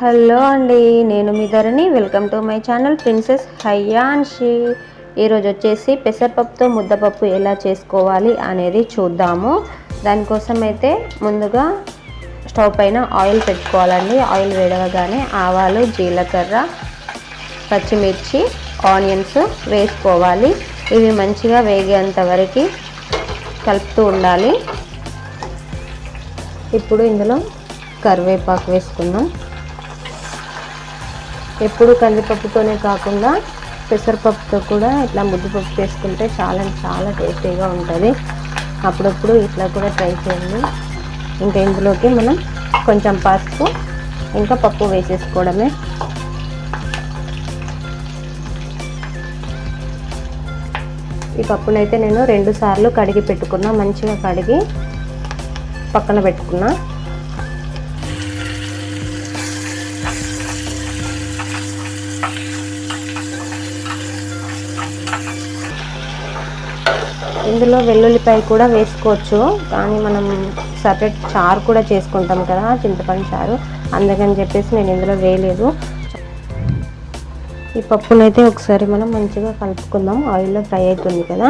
Hello అండి నేను మీ Dharani. Welcome to my channel princess Hayanshi ఈరోజు వచ్చేసి పెసరపప్పుతో ముద్దపప్పు ఎలా చేసుకోవాలి అనేది చూద్దాము. దానికోసం అయితే ముందుగా స్టవ్ పైన ఆయిల్ పెట్టుకోవాలండి. ఆయిల్ వేడవగానే ఆవాలు జీలకర్ర పచ్చిమిర్చి ఆనియన్స్ వేసుకోవాలి. ఇవి మంచిగా వేగేంత వరకు కలుపుతూ ఉండాలి. ఇప్పుడు ఇందులో కరివేపాకు వేసుకుందాం. ఎప్పుడు కందిపప్పుతోనే కాకుండా పెసరపప్పుతో కూడా ఇట్లా ముద్దుపప్పు చేసుకుంటే చాలా చాలా టేస్టీగా ఉంటుంది. అప్పుడప్పుడు ఇట్లా కూడా ట్రై చేయండి. ఇంకా ఇందులోకి మనం కొంచెం పసుపు ఇంకా పప్పు వేసేసుకోవడమే. ఈ పప్పునైతే నేను రెండు సార్లు కడిగి పెట్టుకున్నా మంచిగా కడిగి పక్కన పెట్టుకున్నా. ఇందులో వెల్లుల్లిపాయ కూడా వేసుకోవచ్చు కానీ మనం సపరేట్ చారు కూడా చేసుకుంటాం కదా చింతపండు చారు. అందుకని చెప్పేసి నేను ఇందులో వేయలేదు. ఈ పప్పునైతే ఒకసారి మనం మంచిగా కలుపుకుందాం. ఆయిల్లో ఫ్రై అవుతుంది కదా.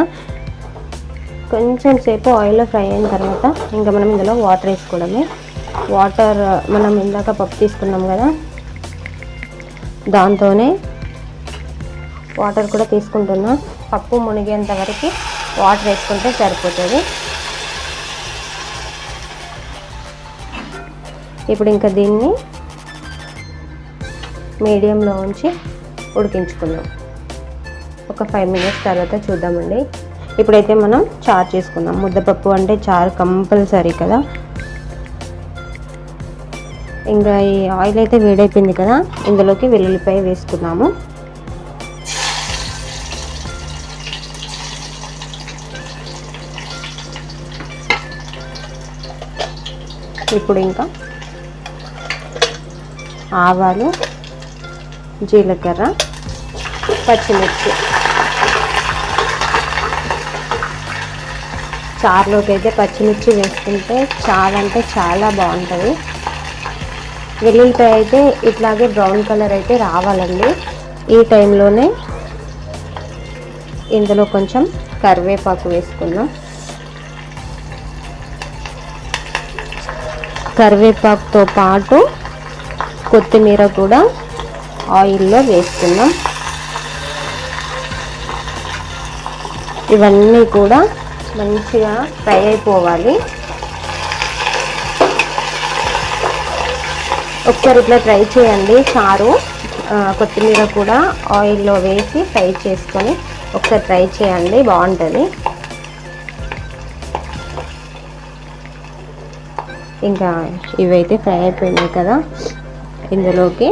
కొంచెం సేపు ఆయిల్లో ఫ్రై అయిన తర్వాత ఇంకా మనం ఇందులో వాటర్ వేసుకోవడమే. వాటర్ మనం ఇందాక పప్పు తీసుకున్నాం కదా దాంతోనే వాటర్ కూడా తీసుకుంటున్నా. పప్పు మునిగేంత వరకు వాటర్ వేసుకుంటే సరిపోతుంది. ఇప్పుడు ఇంకా దీన్ని మీడియంలో ఉంచి ఉడికించుకుందాం. ఒక ఫైవ్ మినిట్స్ తర్వాత చూద్దామండి. ఇప్పుడైతే మనం చారు చేసుకుందాం. ముద్దపప్పు అంటే చారు కంపల్సరీ కదా. ఇంకా ఈ ఆయిల్ అయితే వేడైపోయింది కదా ఇందులోకి వెల్లుల్లిపాయ వేసుకున్నాము ఇప్పుడు ఇంకా ఆవాలు జీలకర్ర పచ్చిమిర్చి. చారులోకి అయితే పచ్చిమిర్చి వేసుకుంటే చాలా అంటే చాలా బాగుంటుంది. వెల్లుల్లిపాయ అయితే ఇట్లాగే బ్రౌన్ కలర్ అయితే రావాలండి. ఈ టైంలోనే ఇందులో కొంచెం కరివేపాకు వేసుకుందాం. కరివేపాకుతో పాటు కొత్తిమీర కూడా ఆయిల్లో వేసుకుందాం. ఇవన్నీ కూడా మంచిగా ఫ్రై అయిపోవాలి. ఒకసారి ఇట్లా ట్రై చేయండి. చారు కొత్తిమీర కూడా ఆయిల్లో వేసి ఫ్రై చేసుకొని ఒకసారి ట్రై చేయండి. బాగుంటుంది. ఇంకా ఇవైతే ఫ్రై అయిపోయినాయి కదా. ఇందులోకి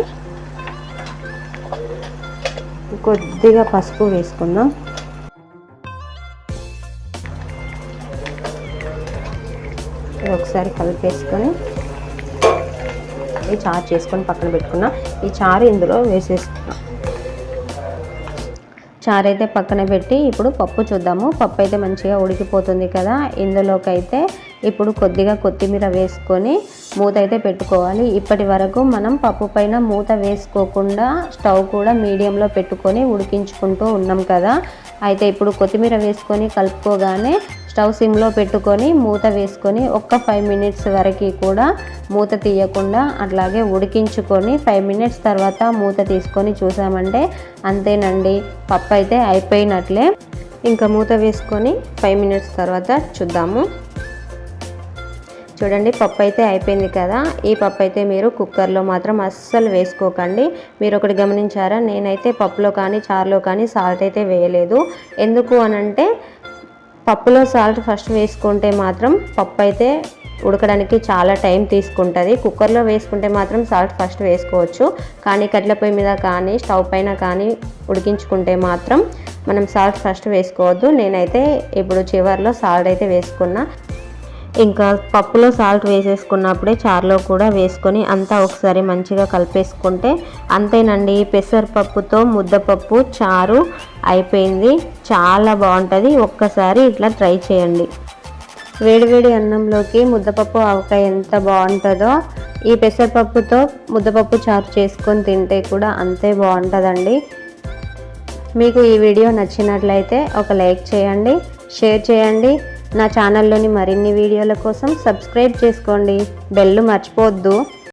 కొద్దిగా పసుపు వేసుకుందాం. ఒకసారి కలిపేసుకొని ఈ చారు చేసుకొని పక్కన పెట్టుకున్నా. ఈ చారు ఇందులో వేసేసుకున్నాం. చారు అయితే పక్కన పెట్టి ఇప్పుడు పప్పు చూద్దాము. పప్పు అయితే మంచిగా ఉడికిపోతుంది కదా. ఇందులోకి అయితే ఇప్పుడు కొద్దిగా కొత్తిమీర వేసుకొని మూత అయితే పెట్టుకోవాలి. ఇప్పటి వరకు మనం పప్పు పైన మూత వేసుకోకుండా స్టవ్ కూడా మీడియంలో పెట్టుకొని ఉడికించుకుంటూ ఉన్నాం కదా. అయితే ఇప్పుడు కొత్తిమీర వేసుకొని కలుపుకోగానే స్టవ్ సిమ్లో పెట్టుకొని మూత వేసుకొని ఒక్క ఫైవ్ మినిట్స్ వరకు కూడా మూత తీయకుండా అట్లాగే ఉడికించుకొని ఫైవ్ మినిట్స్ తర్వాత మూత తీసుకొని చూసామంటే అంతేనండి. పప్పు అయితే అయిపోయినట్లే. ఇంకా మూత వేసుకొని ఫైవ్ మినిట్స్ తర్వాత చూద్దాము. చూడండి పప్పు అయితే అయిపోయింది కదా. ఈ పప్పు అయితే మీరు కుక్కర్లో మాత్రం అస్సలు వేసుకోకండి. మీరు ఒకటి గమనించారా? నేనైతే పప్పులో కానీ చారులో కానీ సాల్ట్ అయితే వేయలేదు. ఎందుకు అనంటే పప్పులో సాల్ట్ ఫస్ట్ వేసుకుంటే మాత్రం పప్పు అయితే ఉడకడానికి చాలా టైం తీసుకుంటుంది. కుక్కర్లో వేసుకుంటే మాత్రం సాల్ట్ ఫస్ట్ వేసుకోవచ్చు. కానీ కట్ల పొయ్యి మీద కానీ స్టవ్ పైన కానీ ఉడికించుకుంటే మాత్రం మనం సాల్ట్ ఫస్ట్ వేసుకోవద్దు. నేనైతే ఇప్పుడు చివరిలో సాల్ట్ అయితే వేసుకున్నా. ఇంకా పప్పులో సాల్ట్ వేసేసుకున్నప్పుడే చారులో కూడా వేసుకొని అంతా ఒకసారి మంచిగా కలిపేసుకుంటే అంతేనండి. పెసరపప్పుతో ముద్దపప్పు చారు అయిపోయింది. చాలా బాగుంటుంది. ఒక్కసారి ఇట్లా ట్రై చేయండి. వేడివేడి అన్నంలోకి ముద్దపప్పు ఆవకాయ ఎంత బాగుంటుందో ఈ పెసరపప్పుతో ముద్దపప్పు చారు చేసుకొని తింటే కూడా అంతే బాగుంటుందండి. మీకు ఈ వీడియో నచ్చినట్లయితే ఒక లైక్ చేయండి షేర్ చేయండి. నా ఛానల్లోని మరిన్ని వీడియోల కోసం సబ్స్క్రైబ్ చేసుకోండి. బెల్ మర్చిపోవద్దు.